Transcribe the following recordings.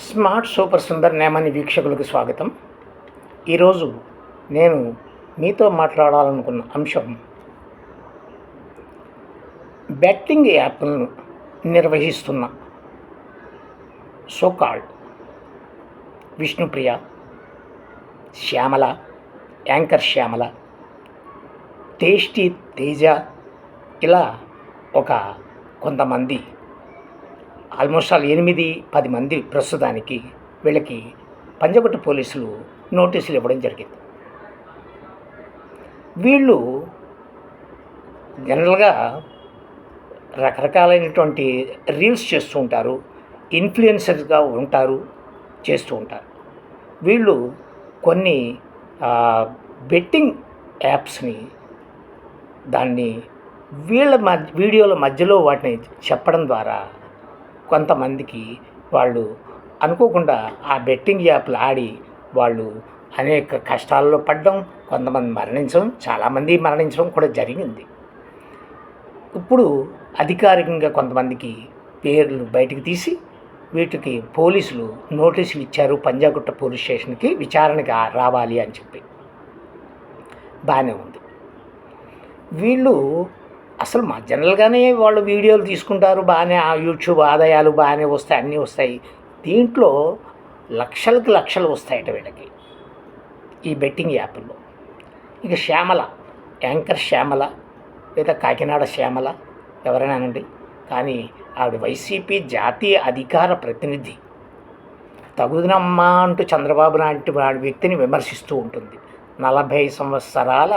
Smart super Sundar నేమని వీక్షకులకు స్వాగతం. ఈరోజు నేను మీతో మాట్లాడాలనుకున్న అంశం బెట్టింగ్ యాప్ను నిర్వహిస్తున్న so called Vishnupriya Shyamala anchor Shyamala tasty Teja ఇలా ఒక కొంతమంది ఆల్మోస్ట్ ఆల్ ఎనిమిది పది మంది ప్రస్తుతానికి వీళ్ళకి పంజగుట్ట పోలీసులు నోటీసులు ఇవ్వడం జరిగింది. వీళ్ళు జనరల్గా రకరకాలైనటువంటి రీల్స్ చేస్తూ ఉంటారు ఇన్ఫ్లుయెన్సర్గా ఉంటారు చేస్తూ ఉంటారు. వీళ్ళు కొన్ని బెట్టింగ్ యాప్స్ని దాన్ని వీళ్ళ మధ్య వీడియోల మధ్యలో వాటిని చెప్పడం ద్వారా కొంతమందికి వాళ్ళు అనుకోకుండా ఆ బెట్టింగ్ యాప్లు ఆడి వాళ్ళు అనేక కష్టాల్లో పడడం కొంతమంది మరణించడం చాలామంది మరణించడం కూడా జరిగింది. ఇప్పుడు అధికారికంగా కొంతమందికి పేర్లు బయటకు తీసి వీటికి పోలీసులు నోటీసులు ఇచ్చారు పంజాగుట్ట పోలీస్ స్టేషన్కి విచారణకి రావాలి అని చెప్పి. బాగానే ఉంది. వీళ్ళు అసలు మా జనరల్గానే వాళ్ళు వీడియోలు తీసుకుంటారు బాగానే ఆ యూట్యూబ్ ఆదాయాలు బాగానే వస్తాయి అన్నీ వస్తాయి. దీంట్లో లక్షలకు లక్షలు వస్తాయట వీళ్ళకి ఈ బెట్టింగ్ యాప్లో. ఇక శ్యామల యాంకర్ శ్యామల లేదా కాకినాడ శ్యామల ఎవరైనానండి? కానీ ఆవిడ వైసీపీ జాతీయ అధికార ప్రతినిధి. తగుదనమ్మా అంటూ చంద్రబాబు లాంటి వాడి వ్యక్తిని విమర్శిస్తూ ఉంటుంది. నలభై సంవత్సరాల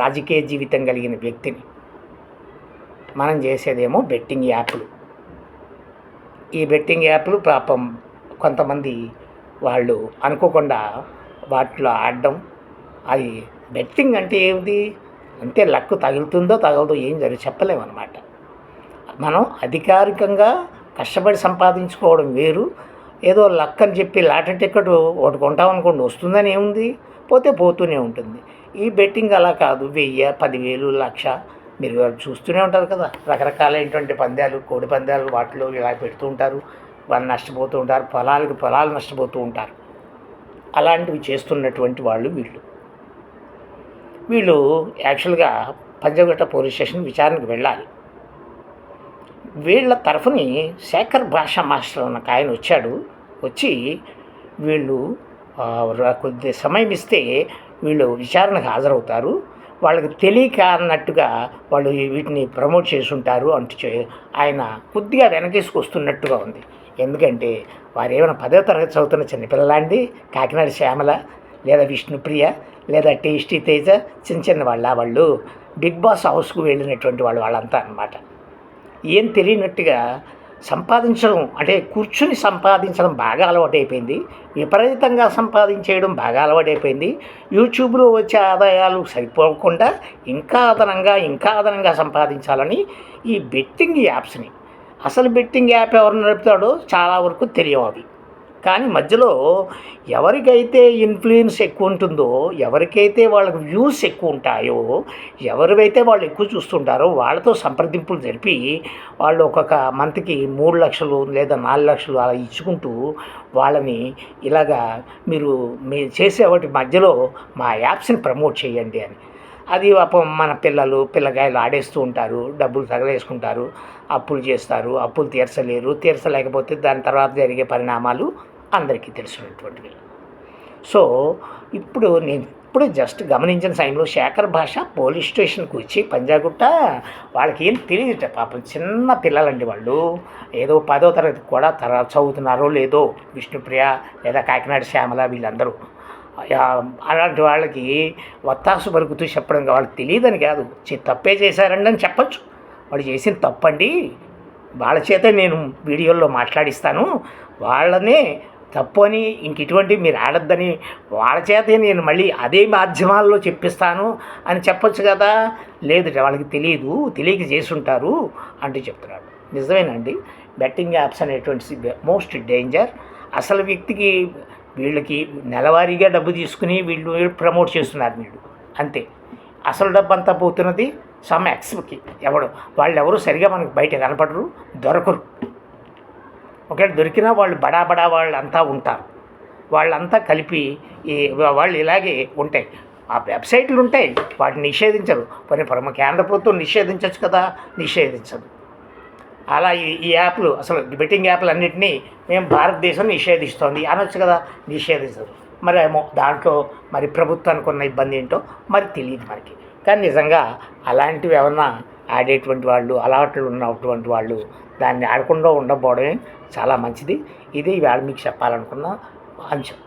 రాజకీయ జీవితం కలిగిన వ్యక్తిని. మనం చేసేదేమో బెట్టింగ్ యాప్లు. ఈ బెట్టింగ్ యాప్లు పాపం కొంతమంది వాళ్ళు అనుకోకుండా వాటిలో ఆడడం అది బెట్టింగ్ అంటే ఏమిటి? అంటే లక్ తగులుతుందో తగలదో ఏం జరుగు చెప్పలేమన్నమాట. మనం అధికారికంగా కష్టపడి సంపాదించుకోవడం వేరు. ఏదో లక్ అని చెప్పి లాటరీ టికెట్ ఒకటి కొంటాం అనుకోండి వస్తుందని ఏముంది? పోతే పోతూనే ఉంటుంది. ఈ బెట్టింగ్ అలా కాదు. వెయ్యి పదివేలు లక్ష మీరు చూస్తూనే ఉంటారు కదా. రకరకాలైనటువంటి పందాలు కోడి పందాలు వాటిలో ఇలా పెడుతూ ఉంటారు. వాళ్ళు నష్టపోతూ ఉంటారు. పొలాలకు పొలాలు నష్టపోతూ ఉంటారు. అలాంటివి చేస్తున్నటువంటి వాళ్ళు వీళ్ళు. వీళ్ళు యాక్చువల్గా పంజగుట్ట పోలీస్ స్టేషన్ విచారణకు వెళ్ళాలి. వీళ్ళ తరఫుని శేఖర్ భాషా మాస్టర్ అన్న ఒక ఆయన వచ్చాడు. వచ్చి వీళ్ళు కొద్ది సమయం ఇస్తే వీళ్ళు విచారణకు హాజరవుతారు. వాళ్ళకి తెలియక అన్నట్టుగా వాళ్ళు వీటిని ప్రమోట్ చేసుంటారు అంటూ చే- ఆయన కొద్దిగా వెనకేసుకొస్తున్నట్టుగా ఉంది. ఎందుకంటే వారు ఏమైనా పదో తరగతి చదువుతున్న చిన్నపిల్లలాంటి కాకినాడ శ్యామల లేదా విష్ణుప్రియ లేదా టేస్టీ తేజ చిన్న చిన్న వాళ్ళ వాళ్ళు బిగ్ బాస్ హౌస్కు వెళ్ళినటువంటి వాళ్ళు వాళ్ళంతా అన్నమాట. ఏం తెలియనట్టుగా సంపాదించడం అంటే కూర్చుని సంపాదించడం బాగా అలవాటైపోయింది. విపరీతంగా సంపాదించేయడం బాగా అలవాటైపోయింది. యూట్యూబ్లో వచ్చే ఆదాయాలు సరిపోకుండా ఇంకా అదనంగా ఇంకా అదనంగా సంపాదించాలని ఈ బెట్టింగ్ యాప్స్ని. అసలు బెట్టింగ్ యాప్ ఎవరు నడుపుతాడో చాలా వరకు తెలియవు అవి. కానీ మధ్యలో ఎవరికైతే ఇన్ఫ్లుయెన్స్ ఎక్కువ ఉంటుందో ఎవరికైతే వాళ్ళకి వ్యూస్ ఎక్కువ ఉంటాయో ఎవరివైతే వాళ్ళు ఎక్కువ చూస్తుంటారో వాళ్ళతో సంప్రదింపులు జరిపి వాళ్ళు ఒక్కొక్క మంత్కి మూడు లక్షలు లేదా నాలుగు లక్షలు అలా ఇచ్చుకుంటూ వాళ్ళని ఇలాగా మీరు మీ చేసే వాటి మధ్యలో మా యాప్స్ని ప్రమోట్ చేయండి అని. అది పాపం మన పిల్లలు పిల్లకాయలు ఆడేస్తూ ఉంటారు డబ్బులు తగలేసుకుంటారు అప్పులు చేస్తారు అప్పులు తీర్చలేరు తీర్చలేకపోతే దాని తర్వాత జరిగే పరిణామాలు అందరికీ తెలిసినటువంటివి సో ఇప్పుడు నేను ఇప్పుడు జస్ట్ గమనించిన సమయంలో శేఖర్ భాష పోలీస్ స్టేషన్కి వచ్చి పంజాగుట్ట వాళ్ళకి ఏం తెలియదుట పాపం చిన్న పిల్లలండి వాళ్ళు. ఏదో పదో తరగతి కూడా తర చదువుతున్నారో లేదో విష్ణుప్రియ లేదా కాకినాడ శ్యామల వీళ్ళందరూ. అలాంటి వాళ్ళకి వత్తాసు పలుకుతూ చెప్పడం వాళ్ళకి తెలియదని కాదు. తప్పే చేశారండి అని చెప్పచ్చు. వాడు చేసిన తప్పండి. వాళ్ళ చేత నేను వీడియోల్లో మాట్లాడిస్తాను. వాళ్ళనే తప్పు అని ఇంక ఇటువంటి మీరు ఆడొద్దని వాళ్ళ చేతే నేను మళ్ళీ అదే మాధ్యమాల్లో చెప్పిస్తాను అని చెప్పొచ్చు కదా. లేదు వాళ్ళకి తెలియదు తెలియక చేసుంటారు అంటూ చెప్తున్నాడు. నిజమేనండి. బెట్టింగ్ యాప్స్ అనేటువంటి మోస్ట్ డేంజర్. అసలు వ్యక్తికి వీళ్ళకి నెలవారీగా డబ్బు తీసుకుని వీళ్ళు ప్రమోట్ చేస్తున్నారు వీళ్ళు. అంతే. అసలు డబ్బు అంతా పోతున్నది సమ్ ఎక్స్కి. ఎవడు వాళ్ళు ఎవరు సరిగా మనకు బయట కనపడరు దొరకరు. ఒకవేళ దొరికినా వాళ్ళు బడా బడా వాళ్ళు అంతా ఉంటారు. వాళ్ళంతా కలిపి ఈ వాళ్ళు ఇలాగే ఉంటాయి. ఆ వెబ్సైట్లు ఉంటాయి. వాటిని నిషేధించరు. మరి పరమ కేంద్ర ప్రభుత్వం నిషేధించవచ్చు కదా? నిషేధించదు. అలా ఈ ఈ యాప్లు అసలు బెట్టింగ్ యాప్లు అన్నింటినీ మేము భారతదేశం నిషేధిస్తోంది. అనొచ్చు కదా? నిషేధించదు మరి ఏమో దాంట్లో మరి ప్రభుత్వానికి ఉన్న ఇబ్బంది ఏంటో మరి తెలియదు మనకి. కానీ నిజంగా అలాంటివి ఏమన్నా ఆడేటువంటి వాళ్ళు అలవాట్లు ఉన్నటువంటి వాళ్ళు దాన్ని ఆడకుండా ఉండకపోవడమే చాలా మంచిది. ఇది ఇవాళ మీకు చెప్పాలనుకున్న అంశం.